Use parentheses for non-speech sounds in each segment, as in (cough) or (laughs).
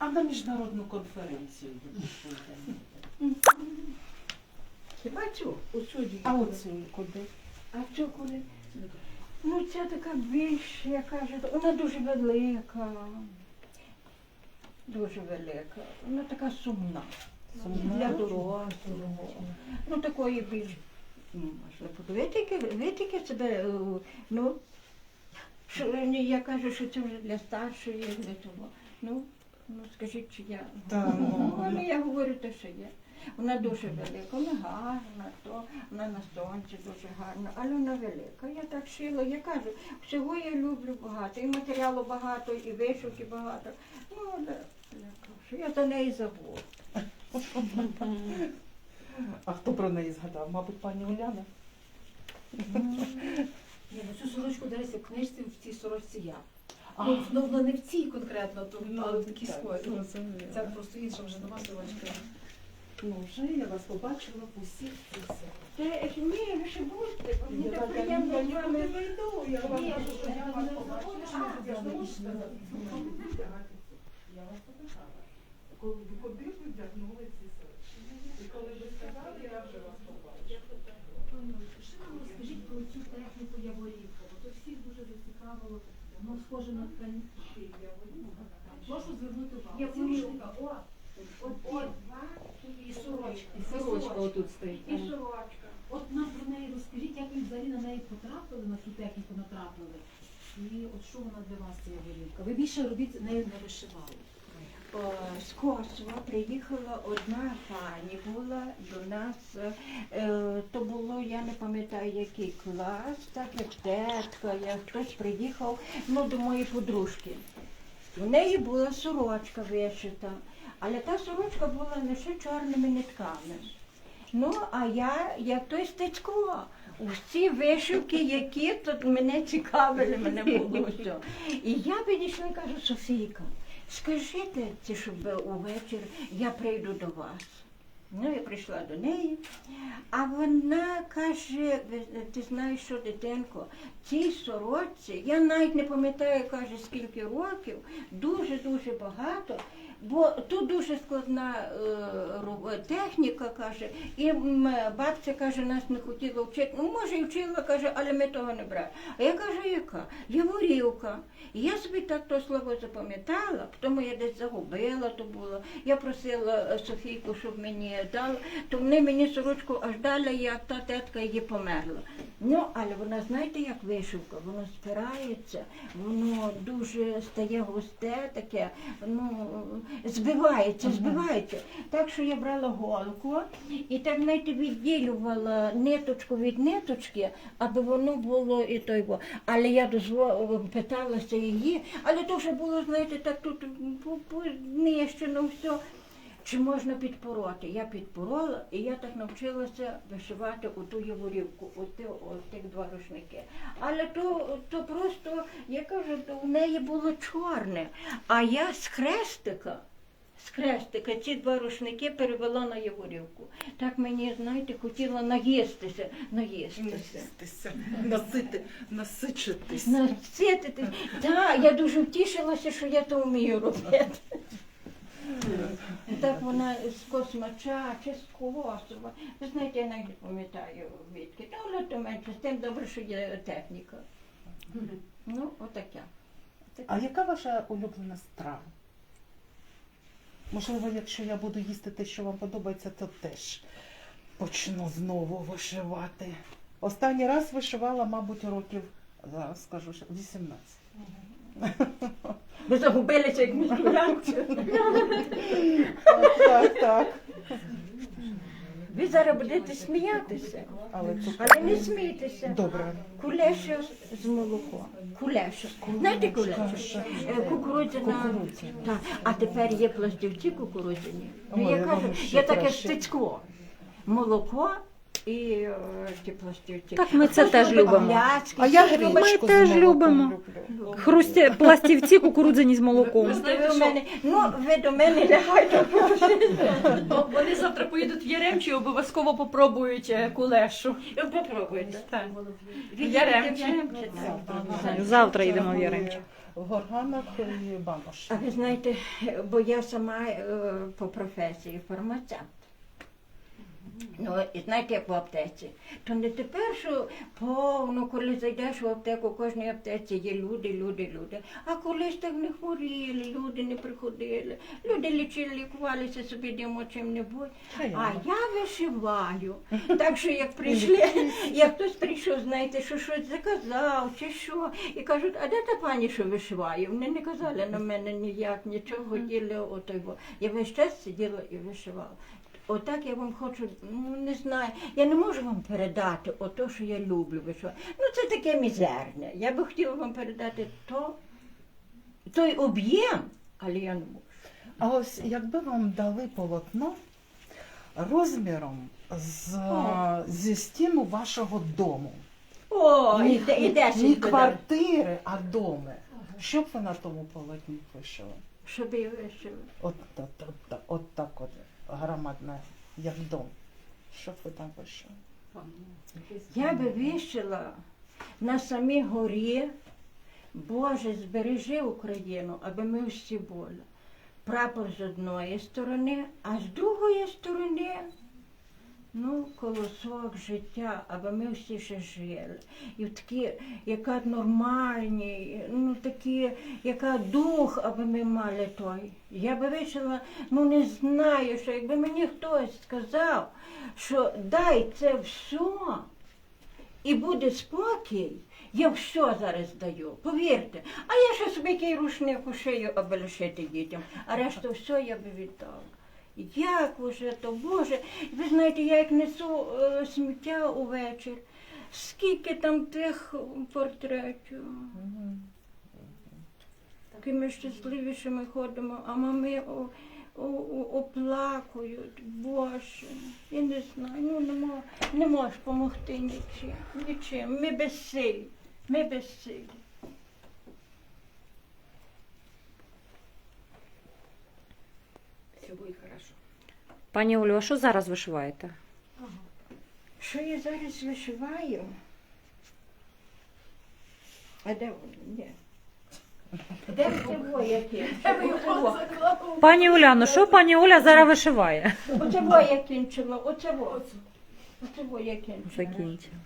А на міжнародну конференцію? Хіба цю? А оцю куди? А цю куди? Ну, ця така більш, я кажу, вона дуже велика. Дуже велика. Вона така сумна. Сумна? Для дорослого. Ну, такої більш. ну, ви тільки, ви тільки себе, е, ну, що, я кажу, що це вже для старшої, для того. Ну, ну скажіть, чи я. Та, ну. Ну, але я говорю те, що є. Вона дуже велика, вона гарна, то вона на сонці дуже гарна, але вона велика. Я так шила, я кажу, всього я люблю багато, і матеріалу багато, і вишивки багато. Ну, але я кажу, я за неї забула. А хто про неї згадав? Мабуть, пані Уляна? Ні, ну цю сорочку десь в книжці в цій сорочці я. А. Ну, ну, ну, не в цій конкретно, то, Ну, але в такій так, схожій. Ну. Це просто інша вже нема сорочки. Ну, вже я вас побачила в усіх цих ж ні, ви ще будьте, бо мені так приємно я вами. не йду, я вам Ні, кажу, що я вас побачила. А, Я ж не можу я сказати. Я вас запитала. Коли ви куди ви вдягнули ці сорочки? І коли ви сказали, я вже вас побачила. Що нам розкажіть про цю техніку яворівка? Бо то всіх дуже зацікавило. Воно схоже на ткань. Прошу звернути увагу. Я Яворівка. О, От два, і сорочка. І сорочка отут стоїть. і сорочка. От нам про неї розкажіть, як ви взагалі на неї потрапили, на цю техніку натрапили. І от що вона для вас ця горілка? Ви більше робіть нею не вишивали. О, З Косова приїхала одна пані була до нас. е, То було, я не пам'ятаю, який клас, так як тетка, як хтось приїхав ну, до моєї подружки. У неї була сорочка вишита, але та сорочка була лише чорними нитками. Ну, а я, як той стецько, усі вишивки, які тут мене цікавили, мене було. І я підійшла і кажу, Софійка, скажіть, щоб увечір я прийду до вас. Ну, я прийшла до неї, а вона каже, «Ви- ти знаєш, що дитинко, цій сорочці, я навіть не пам'ятаю, каже, скільки років, дуже-дуже багато, бо тут дуже складна е, техніка, каже, і бабця каже, нас не хотіла вчити. Ну, може, і вчила, каже, але ми того не брали. А я кажу, яка? Яворівка. І я собі так то слово запам'ятала, тому я десь загубила то було. Я просила е, Софійку, щоб мені дала, то вони мені сорочку аж дали, як та тетка її померла. Ну, але вона, знаєте, як вишивка, воно спирається, воно дуже стає густе таке, ну, збивається, збивається. Так що я брала голку і так, знаєте, відділювала ниточку від ниточки, аби воно було і той. во. Але я дозвол... питалася її, але то вже було, знаєте, так тут понищено все. Чи можна підпороти? Я підпорола, і я так навчилася вишивати оту яворівку, оти, отих два рушники. Але то, то просто, я кажу, то в неї було чорне. А я з хрестика, з хрестика ці два рушники перевела на яворівку. Так мені, знаєте, хотіла наїстися, наїстися. Наїстися, насити, насичитись. Наситити. Так, я дуже втішилася, що я то вмію робити. Так вона з космача чи з острова. Ви знаєте, я навіть не пам'ятаю відки. Та але то менше, з тим добре, що є техніка. Ну, отаке. А яка ваша улюблена страва? Можливо, якщо я буду їсти те, що вам подобається, то теж почну знову вишивати. Останній раз вишивала, мабуть, років, зараз скажу, що 18. (laughs) Ви загубилися, як міжгулянці. Так, так. Ви зараз будете сміятися, Але але не смійтеся. Добре. Кулеша з молоком. Кулеша. Знаєте кулеша? Е, Кукурудзяна. Кукурудзяна. Так. А тепер є пластівці кукурудзяні. Ну, Ой, я кажу, ще я таке краще. Молоко і е, ті пластівці. Так ми це теж любимо. А я любить теж з молоком любимо. люблю. Хрусті, пластівці кукурудзяні з молоком. Ви до мене, ну, ви до мене лягайте. Вони завтра поїдуть в Яремчі і обов'язково попробують е, кулешу. Попробуйте. Так. Яремчі. в Яремчі? Завтра йдемо в Яремче. в горганах і банош. А ви знаєте, бо я сама е, по професії фармацевт. Ну, і знаєте, як в аптеці. То не тепер, що повно, коли зайдеш в аптеку, в кожній аптеці є люди, люди, люди. А колись так не хворіли, люди не приходили. Люди лічили, лікувалися собі димо чим-небудь. А я вишиваю. (laughs) Так що як прийшли, (laughs) як хтось прийшов, знаєте, що щось заказав чи що, і кажуть, а де та пані, що вишиває? Вони не казали на мене ніяк, нічого його. Я весь час сиділа і вишивала. Отак я вам хочу, ну не знаю, я не можу вам передати ото, що я люблю вишивати. Ну це таке мізерне. Я би хотіла вам передати то, той об'єм, але я не можу. А ось якби вам дали полотно розміром з, О. зі стіну вашого дому. О, Ні- іде, іде не квартири, а доми. Що б ви на тому полотні вишили? Щоб я вишивала. От, от, от, от, от так от громадне, як дом. Що ви там вишили? Я би вишила на самій горі, Боже, збережи Україну, аби ми всі були. Прапор з одної сторони, а з другої сторони, ну, колосок життя, аби ми всі ще жили. І такі, яка нормальні, ну такі, яка дух, аби ми мали той. Я би вишила, ну не знаю, що якби мені хтось сказав, що дай це все, і буде спокій, я все зараз даю, повірте. А я ще собі який рушник у шию, аби лишити дітям, а решту все я би віддала. Як уже то, Боже, ви знаєте, я як несу е, сміття увечір, скільки там тих портретів. Такими щасливішими ходимо, а мами о, о, о, оплакують, Боже, я не знаю, ну не, мож, не можеш допомогти нічим, нічим. Ми безсилі, ми безсилі. Хорошо. Пані Олю, а що зараз вишиваєте? Що я зараз вишиваю? А де воно? Де всього яке? Пані Уляно, що пані Оля зараз вишиває? Оце во я кінчила, оце во. Оце во я кінчила. Закінчила.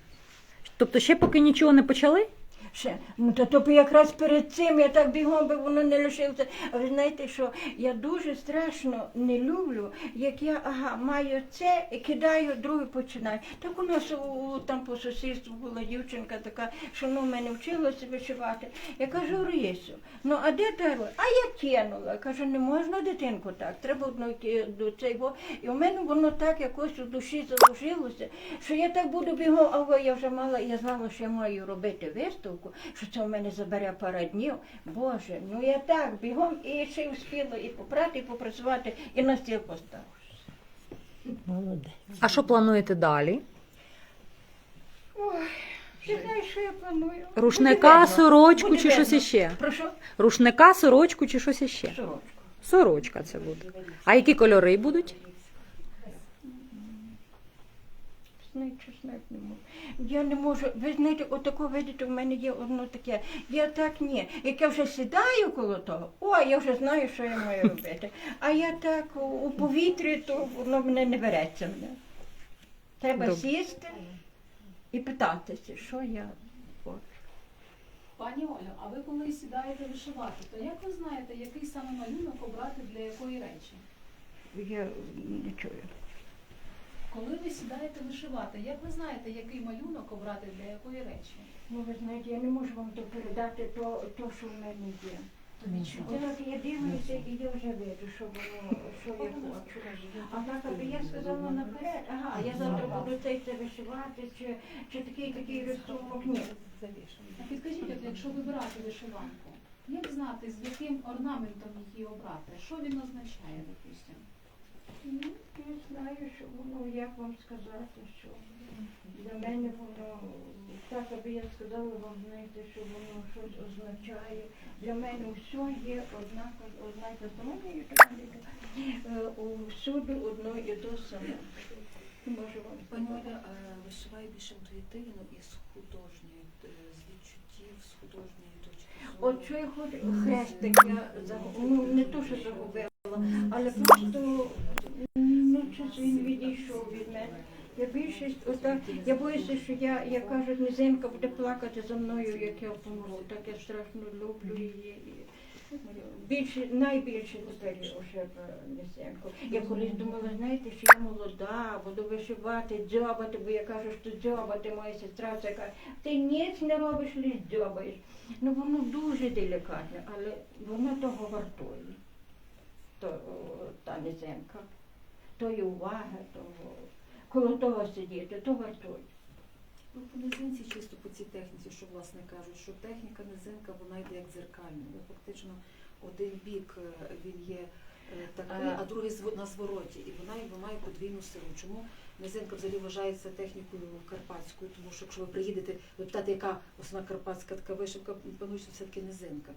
Тобто ще поки нічого не почали? Ще. Ну, то, то б якраз перед цим я так бігом би воно не лишилося. А ви знаєте, що я дуже страшно не люблю, як я ага, маю це і кидаю, друге починаю. Так у нас у, там по сусідству була дівчинка така, що ну, в мене вчилася вишивати. Я кажу, Рису, ну а де та? А я кинула. Кажу, не можна дитинку так, треба одно до цього. І у мене воно так якось у душі заложилося, що я так буду бігом, а я вже мала, я знала, що я маю робити виставку, що це в мене забере пара днів. Боже, ну я так бігом і ще й успіла і попрати, і попрацювати, і на стіл поставити. А що плануєте далі? Ой, ти знаєш, що я планую? Рушника, Буде видно. сорочку Буде чи щось видно. іще? Прошу? Рушника, сорочку чи щось іще? Сорочку. Сорочка це буде. А які кольори будуть? Знаєте, знати не можу. Я не можу. Ви знаєте, отако видите, в мене є одно таке. Я так ні. Як я вже сідаю коло того, о, я вже знаю, що я маю робити. А я так у, у повітрі, то воно мене не береться мене. Треба Добре. сісти і питатися, що я хочу. Пані Олю, а ви коли сідаєте вишивати, то як ви знаєте, який саме малюнок обрати для якої речі? Я не чую. Сідаєте вишивати, як ви знаєте, який малюнок обрати для якої речі? Ну, ви знаєте, я не можу вам передати то, то що в мене є. Відчуття. Я дивлюся і я вже виду, що воно, що я хочу. А так, аби я сказала наперед, ага, я завтра буду цей це вишивати, чи, чи такий такий рисунок. Ні. А підкажіть, от якщо вибирати вишиванку, як знати, з яким орнаментом її обрати? Що він означає, допустимо? Ну, я знаю, що воно, як вам сказати, що для мене воно, так, аби я сказала вам, знаєте, що воно щось означає. Для мене все є однаково, одна й та сама, я так не люблю. Е, усюди одно і то саме. Можу вам Пані. Оля е, вишиває більше інтуїтивно і з художньої, е, з відчуттів, з художньої точки От що я хочу, хрестик я загубила, ну не то, що загубила, але просто ну щось він відійшов від мене. Я більшість, отак, я боюся, що я, як кажуть, низинка буде плакати за мною, як я помру. Так я страшно люблю її. Більше, найбільше тепер уже низинку. Я колись думала, знаєте, що я молода, буду вишивати, дзьобати, бо я кажу, що дзьобати моя сестра, це каже, ти ніч не робиш, лиш дзьобаєш. Ну воно дуже делікатне, але воно того вартує. То, та низинка, тої уваги, того, коло того сидіти, то вартує. Ну, по низинці, чисто по цій техніці, що власне кажуть, що техніка низинка вона йде як дзеркальна. Фактично один бік е, він є е, такий, А. а другий на звороті. І вона якби має подвійну силу. Чому низинка взагалі вважається технікою карпатською? Тому що якщо ви приїдете, ви питаєте, яка основна карпатська така вишивка, панує, що все-таки низинка.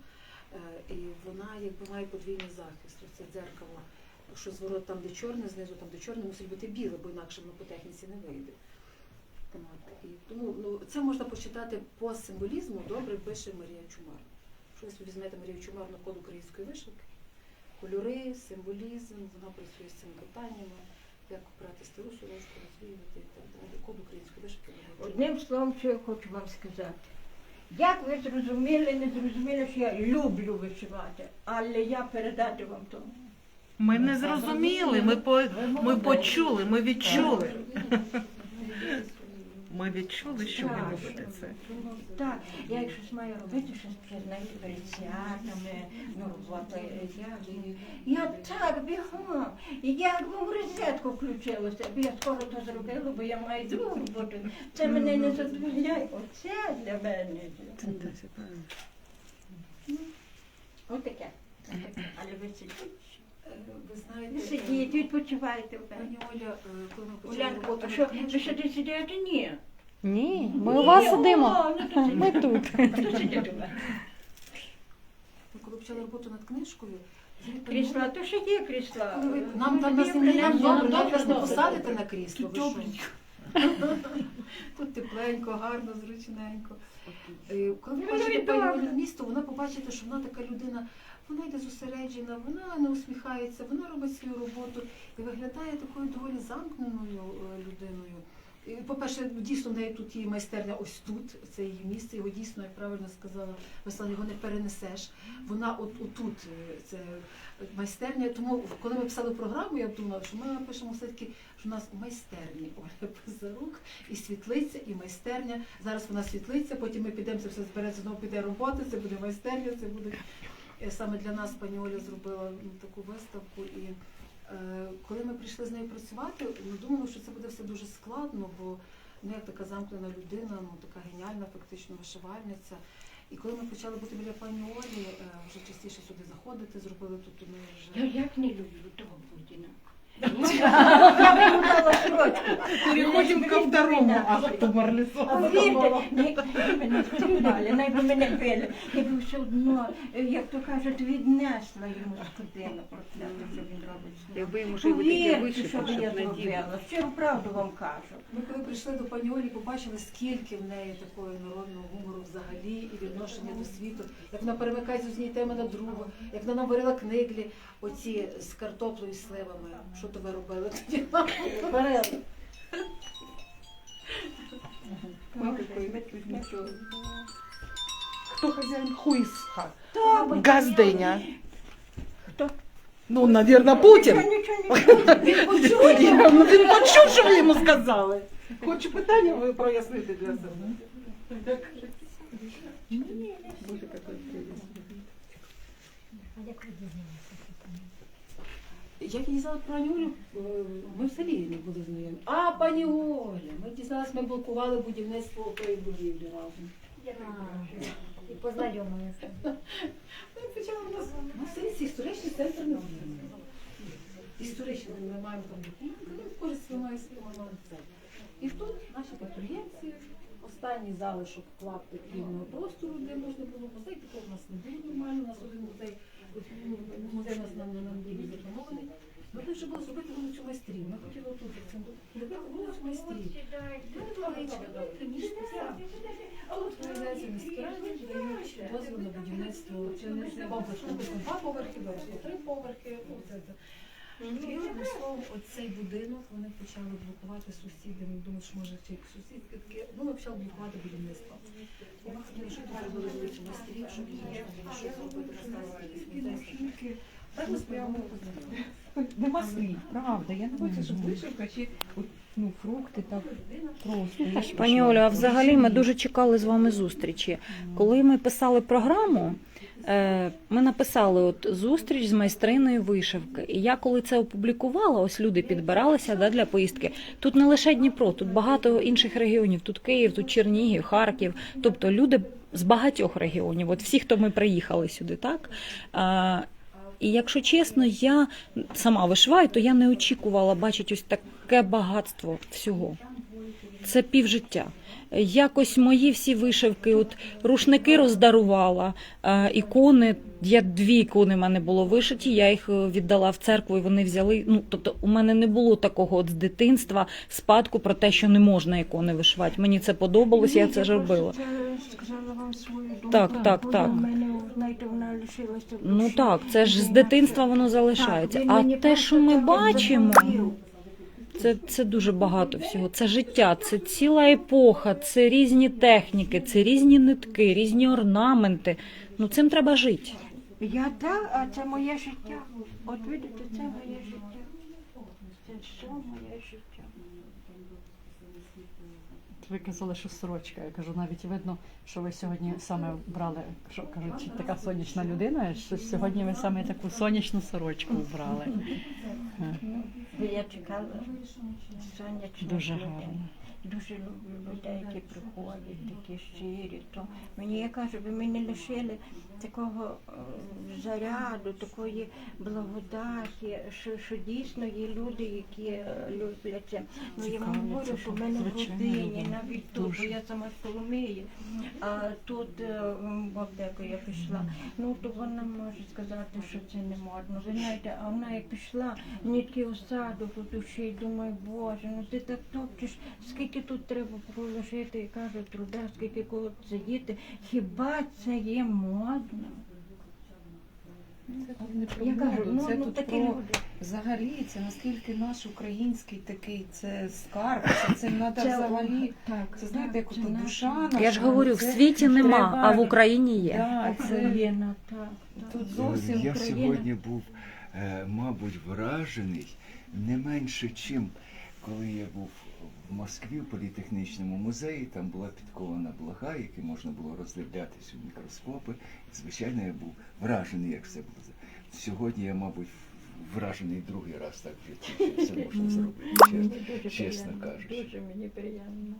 Е, І вона якби має подвійний захист. Це дзеркало. Що зворот там, де чорне, знизу там, де чорне, мусить бути біле, бо інакше воно по техніці не вийде. І тому ну, це можна почитати по символізму, добре пише Марія Чумар. Якщо ви собі візьмете Марію Чумар на код української вишивки, кольори, символізм, вона працює з цими питаннями, як брати стару сорочку, розвіювати і так далі. Код української вишивки. Одним словом, що я хочу вам сказати. Як ви зрозуміли, не зрозуміли, що я люблю вишивати, але я передати вам то. Ми не зрозуміли, ми, по, ми почули, ми відчули. Ми відчули, що ви любите це. Так, я якщо маю робити щось знаєте, перед святами, ну, робота, я, я так бігом, і я якби в розетку включилася, бо я скоро то зробила, бо я маю другу роботу. Це мене не задовольняє, оце для мене. Отаке. Але ви сидіть, Е, Ви ви знаєте, сидіть, відпочивайте. пані Оля, е, коли ми почали роботу а над що, ви книжкою, що сидите? Ні. Ні, ми Ні, у вас о, сидимо. ну, то Ми тут. (laughs) Хто сидить у мене? ми коли почали роботу над книжкою, Крісла, то ще є крісла. коли ви- нам там нас не нам добре, не Добре, посадите на крісло. ви що? Тут тепленько, гарно, зручненько. Е, Коли ви Ну, бачите ну, пані добре. Місто, вона побачите, що вона така людина, вона йде зосереджена, вона не усміхається, вона робить свою роботу і виглядає такою доволі замкненою е, людиною. По-перше, дійсно в неї тут її майстерня ось тут, це її місце, його дійсно, як правильно сказала Веслана, його не перенесеш. Вона от отут, е, це майстерня. Тому коли ми писали програму, я думала, що ми напишемо все-таки, що у нас майстерні Оля Пизарук, і світлиця, і майстерня. Зараз вона світлиця, потім ми підемо, це все збереться, знову піде робота, це буде майстерня, це буде саме для нас пані Оля зробила ну, таку виставку. І е, коли ми прийшли з нею працювати, ми думали, що це буде все дуже складно, бо ну, як така замкнена людина, ну така геніальна фактично вишивальниця. І коли ми почали бути біля пані Олі, е, вже частіше сюди заходити, зробили тут у неї вже. Я як не люблю того Путіна. (laughs) Я йому дала срочку. Переходимо ко второму акту А Марлісона. вірте, якби мене навіть мене били, я б все одно, е, як то кажуть, віднесла йому скотину прокляту, що він робить. з ним. Якби йому ще й таке Повірте, що б щоб я надіти. зробила. Щиру правду вам кажу. Ми коли прийшли до пані Олі, побачили, скільки в неї такого народного гумору взагалі і відношення до світу, як вона перемикається з однієї теми на другу, як вона нам варила книглі, оці з картоплею і сливами. Що то ви робили тоді? Варила. Хто хазяїн хуїсха? Так, Газдиня. Хто? Ну, навірно, Путін. Нічого, нічого, нічого. (laughs) Я- Ну, він почув, що ви йому сказали. Хочу питання ви прояснити для себе. Як я дізналася про Олю, е, ми в селі не були знайомі. А, пані Оля, ми дізналися, ми блокували будівництво тої будівлі разом. І познайомилися. Ми почали у нас на селі історичний центр науки. Історичний, ми маємо там документи, ну, користь воно це. І тут наші підприємці, останній залишок клаптик вільного простору, де можна було музей, такого у нас не було нормально, у нас один музей, ну, музей у нас на, на, на неділі запланований. Дуже було зробити вулицю майстрів. Ми хотіли тут зробити вулицю майстрів. Ну, дозвіл на будівництво комплексу. Два поверхи, три поверхи. ну. І одним словом, оцей будинок вони почали блокувати сусіди. Ми думали, що може чи сусідки таке. Ну, ми почали блокувати будівництво. Ми хотіли, щоб тут зробили вулицю Мастрів, щоб що зробити. Так ми Нема слів, правда. Я не бачу, щоб вишивка чи от, ну, фрукти так просто. Пані пішла. Олю, а взагалі ми дуже чекали з вами зустрічі. Коли ми писали програму, е, ми написали от зустріч з майстриною вишивки. І я коли це опублікувала, ось люди підбиралися да, для поїздки. Тут не лише Дніпро, тут багато інших регіонів. Тут Київ, тут Чернігів, Харків. Тобто люди з багатьох регіонів. От всі, хто ми приїхали сюди, так. А, і якщо чесно, я сама вишиваю, то я не очікувала бачити ось таке багатство всього. Це півжиття. Якось мої всі вишивки, от рушники роздарувала, е, ікони. Я дві ікони в мене було вишиті, я їх е, віддала в церкву, і вони взяли. Ну тобто, у мене не було такого от з дитинства спадку про те, що не можна ікони вишивати. Мені це подобалось, я це робила. Сказала вам свою думку. Так, так, так. в мене, знаєте, вона лишилася Ну так, це ж з дитинства воно залишається. Так, А те, що ми так бачимо. Це, це дуже багато всього. Це життя, це ціла епоха, це різні техніки, це різні нитки, різні орнаменти. Ну цим треба жити. Я так, а це моє життя. От видите, це моє життя. Це все моє життя. Ви казали, що сорочка. Я кажу, навіть видно, що ви сьогодні саме брали, що кажуть, така сонячна людина, що сьогодні ви саме таку сонячну сорочку брали. Я чекала сонячну. Дуже гарно. Дуже люблю людей, які приходять, такі щирі. То мені я кажу, ви мені лишили такого е, заряду, такої благодаті, що, що дійсно є люди, які е, люблять це. Ну я вам говорю, що в мене в родині, навіть тут, бо я сама Соломії, а тут е, в аптеку я пішла. Ну то вона може сказати, що це не модно. Ви знаєте, а вона як пішла, мені такий осадок у душі, думаю, боже, ну ти так топчеш, скільки тут треба проложити, і кажу, труда, скільки кого сидіти. Хіба це є модно? Це тут не про Я кажу, моду, ну, це ну тут такі про люди. взагалі це наскільки наш український такий це скарб, це, це треба взагалі. так, Це знаєте, як це ото наше. душа наша. Я ж говорю, в це світі нема, треба- а в Україні є. Да, це Україна, так. так. тут зовсім Я Україна. сьогодні був, е, мабуть, вражений не менше, чим коли я був в Москві в політехнічному музеї. Там була підкована блага, які можна було роздивлятися у мікроскопи. Звичайно, я був вражений, як все було. Сьогодні я, мабуть, вражений другий раз так в житті, що це можна зробити. Чесно, чесно кажучи. Дуже мені приємно.